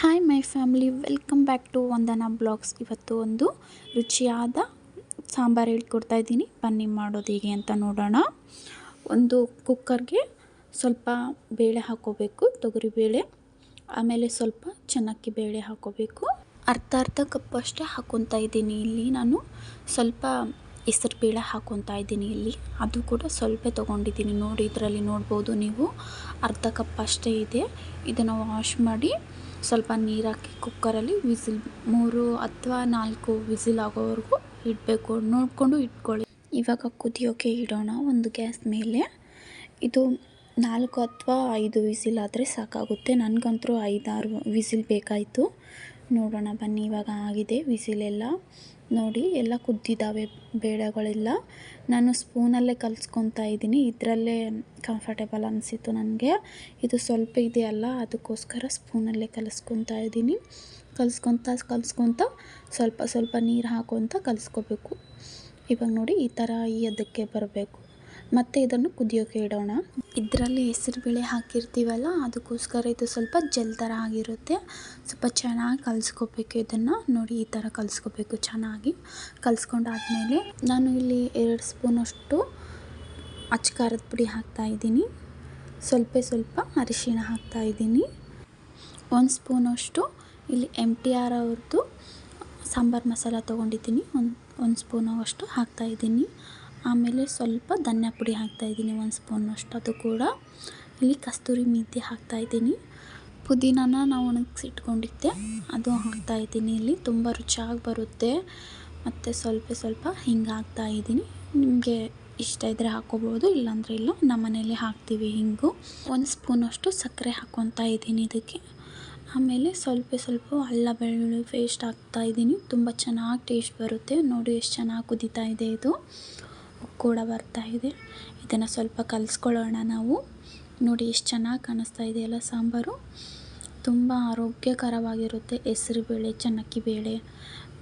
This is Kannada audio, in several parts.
Hi my family welcome back to Vandana blogs ಇವತ್ತು ಒಂದು ರುಚಿಯಾದ ಸಾಂಬಾರು ಹೇಳ್ಕೊಡ್ತಾ ಇದ್ದೀನಿ. ಬನ್ನಿ ಮಾಡೋದು ಹೇಗೆ ಅಂತ ನೋಡೋಣ. ಒಂದು ಕುಕ್ಕರ್ಗೆ ಸ್ವಲ್ಪ ಬೇಳೆ ಹಾಕೋಬೇಕು, ತೊಗರಿ ಬೇಳೆ, ಆಮೇಲೆ ಸ್ವಲ್ಪ ಚೆನ್ನಕ್ಕಿ ಬೇಳೆ ಹಾಕೋಬೇಕು. ಅರ್ಧ ಅರ್ಧ ಕಪ್ಪು ಅಷ್ಟೇ ಹಾಕೊತಾ ಇದ್ದೀನಿ. ಇಲ್ಲಿ ನಾನು ಸ್ವಲ್ಪ ಹೆಸರು ಬೇಳೆ ಹಾಕೊತ ಇದ್ದೀನಿ ಇಲ್ಲಿ. ಅದು ಕೂಡ ಸ್ವಲ್ಪ ತೊಗೊಂಡಿದ್ದೀನಿ. ನೋಡಿ, ಇದರಲ್ಲಿ ನೋಡ್ಬೋದು ನೀವು. ಅರ್ಧ ಕಪ್ ಅಷ್ಟೇ ಇದೆ. ಇದನ್ನು ವಾಶ್ ಮಾಡಿ ಸ್ವಲ್ಪ ನೀರು ಹಾಕಿ ಕುಕ್ಕರಲ್ಲಿ ವಿಸಿಲ್ ಮೂರು ಅಥವಾ ನಾಲ್ಕು ವಿಸಿಲ್ ಆಗೋವರೆಗೂ ಇಡಬೇಕು. ನೋಡಿಕೊಂಡು ಇಟ್ಕೊಳ್ಳಿ. ಇವಾಗ ಕುದಿಯೋಕೆ ಇಡೋಣ ಒಂದು ಗ್ಯಾಸ್ ಮೇಲೆ. ಇದು ನಾಲ್ಕು ಅಥವಾ ಐದು ವಿಸಿಲ್ ಆದರೆ ಸಾಕಾಗುತ್ತೆ. ನನಗಂತೂ ಐದಾರು ವಿಸಿಲ್ ಬೇಕಾಯಿತು. ನೋಡೋಣ ಬನ್ನಿ, ಇವಾಗ ಆಗಿದೆ ವಿಸಿಲೆಲ್ಲ. ನೋಡಿ, ಎಲ್ಲ ಕುದ್ದಿದ್ದಾವೆ ಬೇಳೆಗಳೆಲ್ಲ. ನಾನು ಸ್ಪೂನಲ್ಲೇ ಕಲಿಸ್ಕೊತಾ ಇದ್ದೀನಿ. ಇದರಲ್ಲೇ ಕಂಫರ್ಟೇಬಲ್ ಅನಿಸಿತ್ತು ನನಗೆ. ಇದು ಸ್ವಲ್ಪ ಇದೆಯಲ್ಲ ಅದಕ್ಕೋಸ್ಕರ ಸ್ಪೂನಲ್ಲೇ ಕಲಿಸ್ಕೊತಾ ಇದ್ದೀನಿ. ಕಲಿಸ್ಕೊತ ಕಲಿಸ್ಕೊತ ಸ್ವಲ್ಪ ಸ್ವಲ್ಪ ನೀರು ಹಾಕೊತ ಕಲಿಸ್ಕೋಬೇಕು. ಇವಾಗ ನೋಡಿ ಈ ಥರ ಈ ಅದಕ್ಕೆ ಬರಬೇಕು. ಮತ್ತು ಇದನ್ನು ಕುದಿಯೋಕೆ ಇಡೋಣ. ಇದರಲ್ಲಿ ಹೆಸರುಬೇಳೆ ಹಾಕಿರ್ತೀವಲ್ಲ, ಅದಕ್ಕೋಸ್ಕರ ಇದು ಸ್ವಲ್ಪ ಜೆಲ್ ಥರ ಆಗಿರುತ್ತೆ. ಸ್ವಲ್ಪ ಚೆನ್ನಾಗಿ ಕಲಿಸ್ಕೋಬೇಕು ಇದನ್ನು. ನೋಡಿ, ಈ ಥರ ಕಲಿಸ್ಕೋಬೇಕು ಚೆನ್ನಾಗಿ. ಕಲಿಸ್ಕೊಂಡಾದ್ಮೇಲೆ ನಾನು ಇಲ್ಲಿ ಎರಡು ಸ್ಪೂನಷ್ಟು ಅಚ್ಚ ಖಾರದ ಪುಡಿ ಹಾಕ್ತಾಯಿದ್ದೀನಿ ಸ್ವಲ್ಪ ಸ್ವಲ್ಪ ಅರಿಶಿಣ ಹಾಕ್ತಾಯಿದ್ದೀನಿ ಒಂದು ಸ್ಪೂನಷ್ಟು ಇಲ್ಲಿ ಎಂ ಟಿ ಆರ್ ಅವ್ರದ್ದು ಸಾಂಬಾರು ಮಸಾಲ ತೊಗೊಂಡಿದ್ದೀನಿ. ಒಂದು ಒಂದು ಸ್ಪೂನು ಅಷ್ಟು ಹಾಕ್ತಾಯಿದ್ದೀನಿ ಆಮೇಲೆ ಸ್ವಲ್ಪ ಧನ್ಯ ಪುಡಿ ಹಾಕ್ತಾಯಿದ್ದೀನಿ ಒಂದು ಸ್ಪೂನಷ್ಟು ಅದು ಕೂಡ ಇಲ್ಲಿ ಕಸ್ತೂರಿ ಮೆಂತ್ಯ ಹಾಕ್ತಾಯಿದ್ದೀನಿ ಪುದೀನಾನ ನಾವು ಒಣಗಿಸಿಟ್ಕೊಂಡಿದ್ದೆ, ಅದು ಹಾಕ್ತಾಯಿದ್ದೀನಿ ಇಲ್ಲಿ. ತುಂಬ ರುಚಿಯಾಗಿ ಬರುತ್ತೆ. ಮತ್ತು ಸ್ವಲ್ಪ ಸ್ವಲ್ಪ ಹಿಂಗೆ ಹಾಕ್ತಾಯಿದ್ದೀನಿ ನಿಮಗೆ ಇಷ್ಟ ಇದ್ದರೆ ಹಾಕ್ಕೋಬೋದು, ಇಲ್ಲಾಂದರೆ ಇಲ್ಲ. ನಮ್ಮ ಮನೇಲಿ ಹಾಕ್ತೀವಿ ಹಿಂಗು. ಒಂದು ಸ್ಪೂನಷ್ಟು ಸಕ್ಕರೆ ಹಾಕ್ಕೊತಾ ಇದ್ದೀನಿ ಇದಕ್ಕೆ. ಆಮೇಲೆ ಸ್ವಲ್ಪ ಸ್ವಲ್ಪ ಅಲ್ಲ ಬೆಳ್ಳುಳ್ಳಿ ಪೇಸ್ಟ್ ಹಾಕ್ತಾಯಿದ್ದೀನಿ ತುಂಬ ಚೆನ್ನಾಗಿ ಟೇಸ್ಟ್ ಬರುತ್ತೆ. ನೋಡಿ ಎಷ್ಟು ಚೆನ್ನಾಗಿ ಕುದೀತಾ ಇದೆ ಇದು. ಕೂಡ ಬರ್ತಾ ಇದೆ. ಇದನ್ನು ಸ್ವಲ್ಪ ಕಲಿಸ್ಕೊಳ್ಳೋಣ ನಾವು. ನೋಡಿ ಎಷ್ಟು ಚೆನ್ನಾಗಿ ಕಾಣಿಸ್ತಾ ಇದೆಯಲ್ಲ ಸಾಂಬಾರು. ತುಂಬ ಆರೋಗ್ಯಕರವಾಗಿರುತ್ತೆ ಹೆಸರುಬೇಳೆ ಚನ್ನಕ್ಕಿ ಬೇಳೆ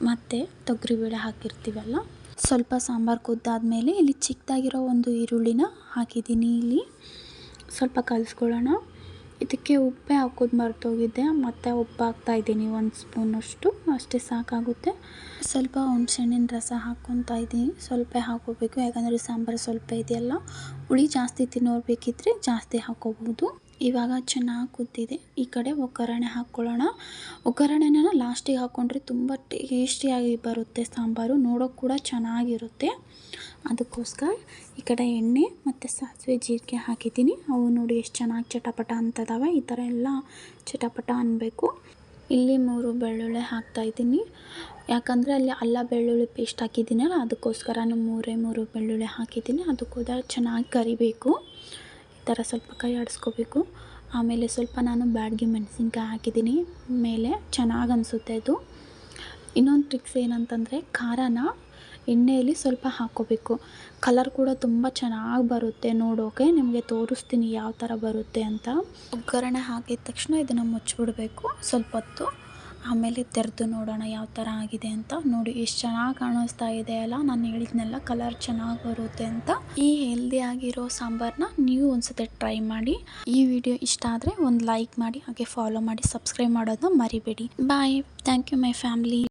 ಮತ್ತು ತೊಗರಿಬೇಳೆ ಹಾಕಿರ್ತೀವಲ್ಲ. ಸ್ವಲ್ಪ ಸಾಂಬಾರು ಕುದ್ದಾದಮೇಲೆ ಇಲ್ಲಿ ಚಿಕ್ಕದಾಗಿರೋ ಒಂದು ಈರುಳ್ಳಿನ ಹಾಕಿದ್ದೀನಿ ಇಲ್ಲಿ. ಸ್ವಲ್ಪ ಕಲಿಸ್ಕೊಳ್ಳೋಣ. ಇದಕ್ಕೆ ಉಪ್ಪೇ ಹಾಕೋದು ಮರ್ತೋಗಿದ್ದೆ ಮತ್ತು ಉಪ್ಪು ಹಾಕ್ತಾಯಿದ್ದೀನಿ ಒಂದು ಸ್ಪೂನಷ್ಟು ಅಷ್ಟೇ. ಸಾಕಾಗುತ್ತೆ. ಸ್ವಲ್ಪ ಹುಣ್ಸೆಹಣ್ಣಿನ ರಸ ಹಾಕ್ಕೊತಾ ಇದ್ದೀನಿ. ಸ್ವಲ್ಪ ಹಾಕೋಬೇಕು ಯಾಕಂದರೆ ಸಾಂಬಾರು ಸ್ವಲ್ಪ ಇದೆಯಲ್ಲ. ಹುಳಿ ಜಾಸ್ತಿ ತಿನ್ನೋರು ಬೇಕಿದ್ದರೆ ಜಾಸ್ತಿ ಹಾಕೋಬೋದು ಇವಾಗ ಚೆನ್ನಾಗಿ ಕುದ್ದಿದೆ. ಈ ಕಡೆ ಒಗ್ಗರಣೆ ಹಾಕ್ಕೊಳ್ಳೋಣ ಒಗ್ಗರಣೆನ ಲಾಸ್ಟಿಗೆ ಹಾಕ್ಕೊಂಡ್ರೆ ತುಂಬ ಟೇಸ್ಟಿಯಾಗಿ ಬರುತ್ತೆ ಸಾಂಬಾರು. ನೋಡೋಕೆ ಕೂಡ ಚೆನ್ನಾಗಿರುತ್ತೆ. ಅದಕ್ಕೋಸ್ಕರ ಈ ಕಡೆ ಎಣ್ಣೆ ಮತ್ತು ಸಾಸಿವೆ ಜೀರಿಗೆ ಹಾಕಿದ್ದೀನಿ. ಅವು ನೋಡಿ ಎಷ್ಟು ಚೆನ್ನಾಗಿ ಚಟಪಟ ಅಂತದಾವೆ. ಈ ಥರ ಎಲ್ಲ ಚಟಪಟ ಅನ್ನಬೇಕು ಇಲ್ಲಿ ಮೂರು ಬೆಳ್ಳುಳ್ಳಿ ಹಾಕ್ತಾಯಿದ್ದೀನಿ ಯಾಕಂದರೆ ಅಲ್ಲಿ ಅಲ್ಲ ಬೆಳ್ಳುಳ್ಳಿ ಪೇಸ್ಟ್ ಹಾಕಿದ್ದೀನಲ್ಲ ಅದಕ್ಕೋಸ್ಕರ ನಾನು ಮೂರೇ ಮೂರು ಬೆಳ್ಳುಳ್ಳಿ ಹಾಕಿದ್ದೀನಿ. ಅದು ಚೆನ್ನಾಗಿ ಕರಿಬೇಕು. ಥರ ಸ್ವಲ್ಪ ಕೈ ಆಡಿಸ್ಕೋಬೇಕು. ಆಮೇಲೆ ಸ್ವಲ್ಪ ನಾನು ಬ್ಯಾಡ್ಗೆ ಮೆಣಸಿನ್ಕಾಯಿ ಹಾಕಿದ್ದೀನಿ. ಮೇಲೆ ಚೆನ್ನಾಗಿ ಅನಿಸುತ್ತೆ ಅದು. ಇನ್ನೊಂದು ಟ್ರಿಕ್ಸ್ ಏನಂತಂದರೆ ಖಾರನ ಎಣ್ಣೆಯಲ್ಲಿ ಸ್ವಲ್ಪ ಹಾಕ್ಕೋಬೇಕು. ಕಲರ್ ಕೂಡ ತುಂಬ ಚೆನ್ನಾಗಿ ಬರುತ್ತೆ ನೋಡೋಕೆ. ನಿಮಗೆ ತೋರಿಸ್ತೀನಿ ಯಾವ ಥರ ಬರುತ್ತೆ ಅಂತ. ಒಗ್ಗರಣೆ ಹಾಕಿದ ತಕ್ಷಣ ಇದನ್ನು ಮುಚ್ಚಿಬಿಡಬೇಕು. ಸ್ವಲ್ಪ ಹೊತ್ತು. ಆಮೇಲೆ ತೆರೆದು ನೋಡೋಣ ಯಾವ ಥರ ಆಗಿದೆ ಅಂತ ನೋಡಿ, ಎಷ್ಟು ಚೆನ್ನಾಗಿ ಕಾಣಿಸ್ತಾ ಇದೆ ಅಲ್ಲ? ನಾನು ಹೇಳಿದ್ನೆಲ್ಲ ಕಲರ್ ಚೆನ್ನಾಗಿ ಬರುತ್ತೆ ಅಂತ. ಈ ಹೆಲ್ದಿ ಆಗಿರೋ ಸಾಂಬಾರನ್ನ ನೀವು ಒಂದ್ಸತಿ ಟ್ರೈ ಮಾಡಿ. ಈ ವಿಡಿಯೋ ಇಷ್ಟ ಆದರೆ ಒಂದು ಲೈಕ್ ಮಾಡಿ, ಹಾಗೆ ಫಾಲೋ ಮಾಡಿ ಸಬ್ಸ್ಕ್ರೈಬ್ ಮಾಡೋದನ್ನ ಮರಿಬೇಡಿ. Bye thank you my family